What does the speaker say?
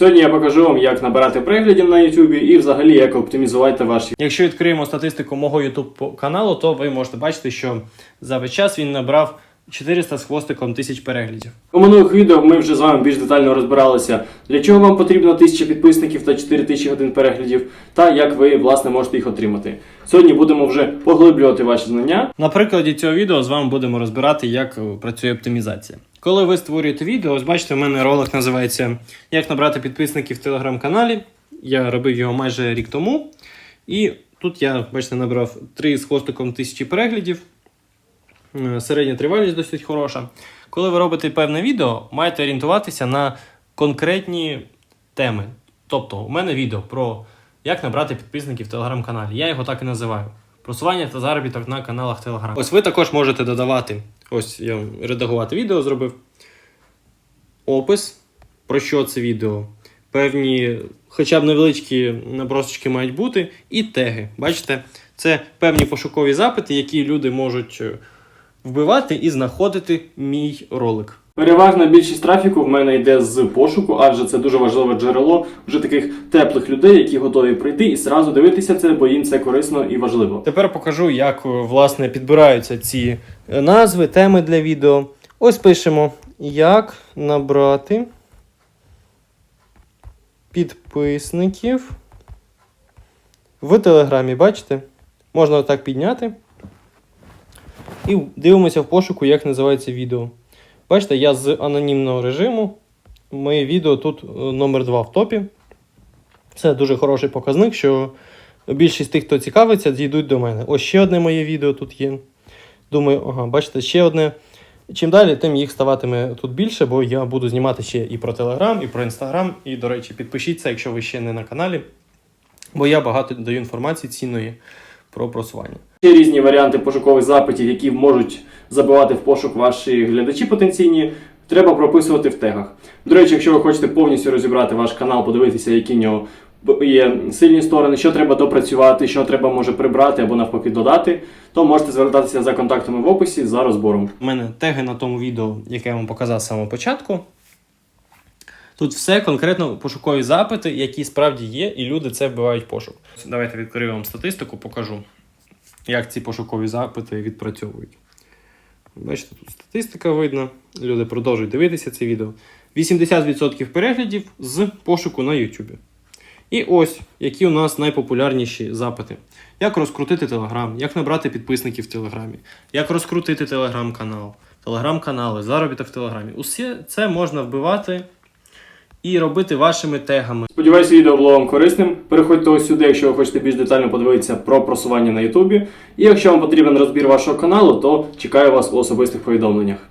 Сьогодні я покажу вам, як набирати переглядів на YouTube і взагалі як оптимізувати ваші. Якщо відкриємо статистику мого YouTube каналу, то ви можете бачити, що за весь час він набрав 400 з хвостиком тисяч переглядів. У минулих відео ми вже з вами більш детально розбиралися, для чого вам потрібно 1000 підписників та 4000 годин переглядів, та як ви власне можете їх отримати. Сьогодні будемо вже поглиблювати ваші знання. На прикладі цього відео з вами будемо розбирати, як е, працює оптимізація. Коли ви створюєте відео, ось бачите, у мене ролик називається Як набрати підписників в телеграм-каналі. Я робив його майже рік тому. І тут я, бачите, набрав 3 з хвостиком тисячі переглядів. Е, Середня тривалість досить хороша. Коли ви робите певне відео, маєте орієнтуватися на конкретні теми. Тобто, у мене відео про як набрати підписників в телеграм-каналі. Я його так і називаю. Просування та заробіток на каналах Telegram. Ось ви також можете додавати. Ось я редагувати відео зробив. Опис, про що це відео. Певні, хоча б невеличкі набросочки мають бути, і теги. Бачите, це певні пошукові запити, які люди можуть е, вбивати і знаходити мій ролик. Переважна більшість трафіку в мене йде з пошуку, адже це дуже важливе джерело вже таких теплих людей, які готові прийти і зразу дивитися це, бо їм це корисно і важливо. Тепер покажу, як е, власне підбираються ці е, назви, теми для відео. Ось пишемо, як набрати підписників в Телеграмі. Бачите? Можна отак підняти. І дивимося в пошуку, як називається відео. Бачите, я з анонімного режиму. Моє відео тут е, номер 2 в топі. Це дуже хороший показник, що більшість тих, хто цікавиться, дійдуть до мене. Ось ще одне моє відео тут є. Думаю, ага, бачите, ще одне. Чим далі, тим їх ставатиме тут більше, бо я буду знімати ще і про Телеграм, і про Інстаграм. І, до речі, підпишіться, якщо ви ще не на каналі. Бо я багато даю інформації цінної про просування. Є різні варіанти пошукових запитів, які можуть забивати в пошук ваші глядачі потенційні. Треба прописувати в тегах. До речі, якщо ви хочете повністю розібрати ваш канал, подивитися, які в нього є сильні сторони, що треба допрацювати, що треба може прибрати або навпаки додати, то можете звертатися за контактами в описі за розбором. У мене теги на тому відео, яке я вам показав з самого початку. Тут все конкретно пошукові запити, які справді є, і люди це вбивають в пошук. Давайте відкрию вам статистику, покажу, як ці пошукові запити відпрацьовують. Бачите, тут статистика видно. Люди продовжують дивитися це відео. 80% переглядів з пошуку на YouTube. І ось які у нас найпопулярніші запити: як розкрутити Телеграм, як набрати підписників в Телеграмі, як розкрутити телеграм-канал, телеграм-канали, заробіток в Телеграмі. Усе це можна вбивати і робити вашими тегами. Сподіваюся, відео було вам корисним. Переходьте ось сюди, якщо ви хочете більш детально подивитися про просування на Ютубі. І якщо вам потрібен розбір вашого каналу, то чекаю вас у особистих повідомленнях.